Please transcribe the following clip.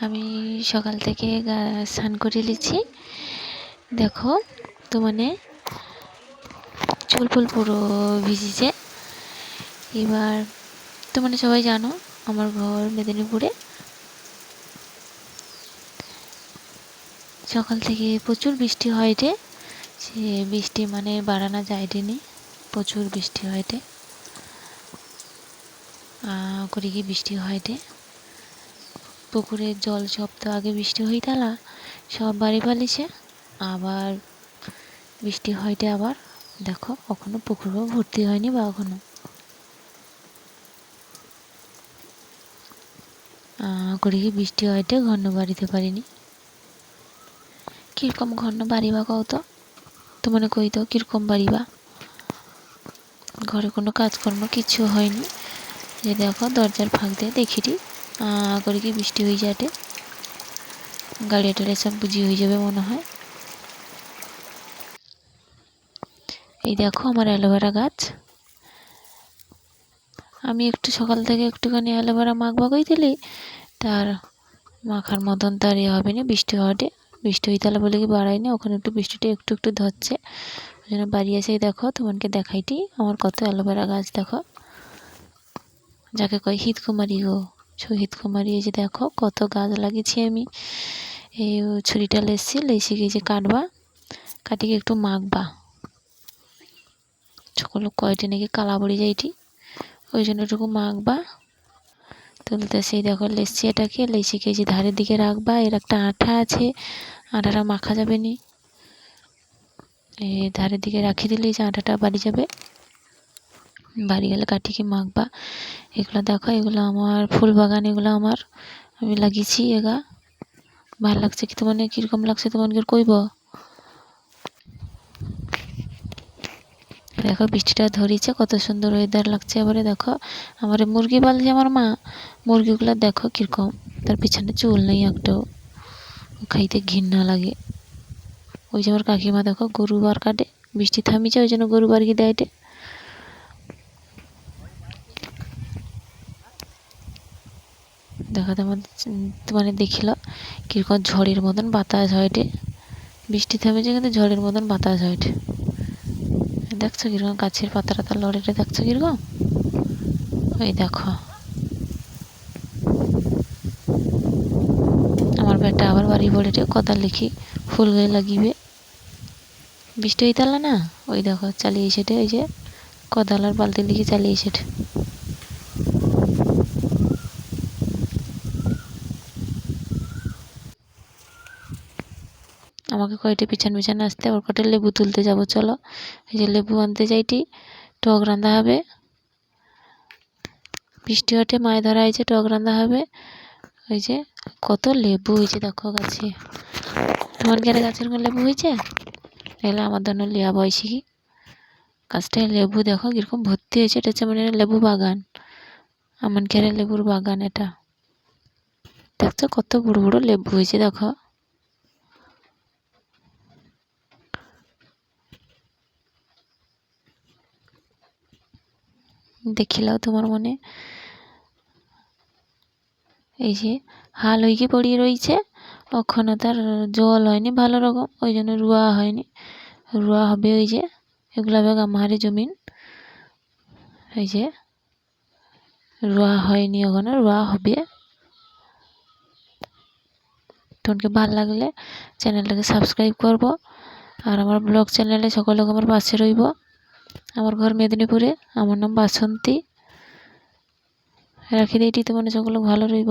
আমি সকাল থেকে স্নান করে নিচ্ছি। দেখো, তো মানে চুল ফুল পুরো ভিজেছে। এবার, তো মানে সবাই জানো, আমার ঘর মেদিনীপুরে। সকাল থেকে প্রচুর বৃষ্টি হয় রে। সে বৃষ্টি মানে বাড়ানো যায় নি, প্রচুর বৃষ্টি হয় রে। করে কি বৃষ্টি হয় রে। পুকুরের জল সব তো আগে বৃষ্টি হয়ে তালা, সব বাড়ি পালিছে। আবার বৃষ্টি হয়টে আবার, দেখো এখনও পুকুরও ভর্তি হয়নি বা এখনও। করে কি বৃষ্টি হয়টে ঘন্ন বাড়িতে পারিনি। কীরকম ঘন্ন বাড়িবা কও তো? তো মনে কই তো, কীরকম বাড়িবা ঘরে কোনো কাজকর্ম কিছু হয়নি। যে দেখো, দরজার ফাঁক দিয়ে দেখিটি। করে কি বৃষ্টি হয়ে যাটে গাড়ি টাড়ি সব বুঝি হয়ে যাবে মনে হয়। এই দেখো আমার অ্যালোভেরা গাছ। আমি একটু সকাল থেকে একটুখানি অ্যালোভেরা মাখবা কই দিলি তার মাখার মতন তার ইয়ে হবে না বৃষ্টি হওয়াতে। বৃষ্টি হয়ে তাহলে বলে কি বাড়াই না, ওখানে একটু বৃষ্টিটা একটু একটু ধরছে। ওই জন্য বাড়ি এসেই দেখো তোমাকে দেখাইটি, আমার কত অ্যালোভেরা গাছ দেখো। যাকে কয় হিতকুমারী গো। হিতকুমারী এই যে দেখো, কত গাছ লাগিয়েছি আমি। এই ছুরিটা লেসছি, লেসি গিয়ে যে কাটবা, কাটিয়ে একটু মাখবা। সকল কয়টি নাকি কালা পড়ে যাইটি ওই জন্য একটু মাখবা। তুলতে সেই দেখো লেসি এটাকে লেসিকে যে ধারের দিকে রাখবা, এর একটা আঠা আছে, আঠাটা মাখা যাবে নি। ধারের দিকে রাখি দিলেই যে আঠাটা বাড়ি যাবে। বাড়ি গেলে কাটিকে মাখবা? এগুলো দেখো, এগুলো আমার ফুল বাগান, এগুলো আমার। আমি লাগিয়েছি এগা ভালো লাগছে কি তোমার? কীরকম লাগছে তোমাকে কইব? দেখো, বৃষ্টিটা ধরিছে, কত সুন্দর ওয়েদার লাগছে। এবারে দেখো, আমার মুরগি পালছে আমার মা, মুরগিগুলো দেখো কীরকম। তার পিছনে চুল নেই একটাও। খাইতে ঘৃণা লাগে। ওই যে আমার কাকিমা দেখো, গরু বার কাটে। বৃষ্টি থামিছে, ওই জন্য গরু বার গিয়ে দেয় দেখা তোমার মানে দেখিল কীরকম ঝড়ের মতন বাতাস হয়টে। বৃষ্টি থেমেছে কিন্তু ঝড়ের মতন বাতাস হয়টে। দেখছ কীরকম গাছের পাতা টাতা লড়েটে দেখছ কীরকম? ওই দেখো। আমার বেটা আবার বাড়ি পড়েটে কথা লিখি, ফুল গায়ে লাগিবে। বৃষ্টি হইতালা না? ওই দেখো, চালিয়ে এসেটে ওই যে কদালার বালতি লিখে চালিয়ে এসেটে। আমাকে কয়টি পিছন পিছন আসতে ওর কটে লেবু তুলতে যাব? চলো। এই যে লেবু আনতে যাইটি। টক রান্না হবে। বৃষ্টি হটে মাছ ধরা হয়েছে, টক রান্না হবে। ওই যে কত লেবু হয়েছে, দেখো গাছে। তোমার গেলে গাছের কোনো লেবু হয়েছে? এগুলো আমার জন্য লিয়া বয়সী। কি গাছটায় লেবু দেখো কীরকম ভর্তি হয়েছে, এটা হচ্ছে মানে লেবু বাগান। আমার ঘেরে লেবুর বাগান এটা? দেখছ কত বড় বড় লেবু হয়েছে, দেখো। দেখিলাও তোমার মনে। এই যে, হাল হইকে পড়িয়ে রয়েছে ওখানে তার জল হয়নি ভালো রকম, ওই জন্য রুয়া হয়নি। রুয়া হবে ওই যে, এগুলা বেগ আমারই জমিন। এই যে, রুয়া হয়নি ওখানে, রুয়া হবে। তোমাকে ভালো লাগলে চ্যানেলটাকে সাবস্ক্রাইব করব, আর আমার ব্লগ চ্যানেলে সকল আমার পাশে রইব। আমার ঘর মেদিনীপুরে আমার নাম বাসন্তী। রাখি দিইটি তোমার সকলে ভালো রইব।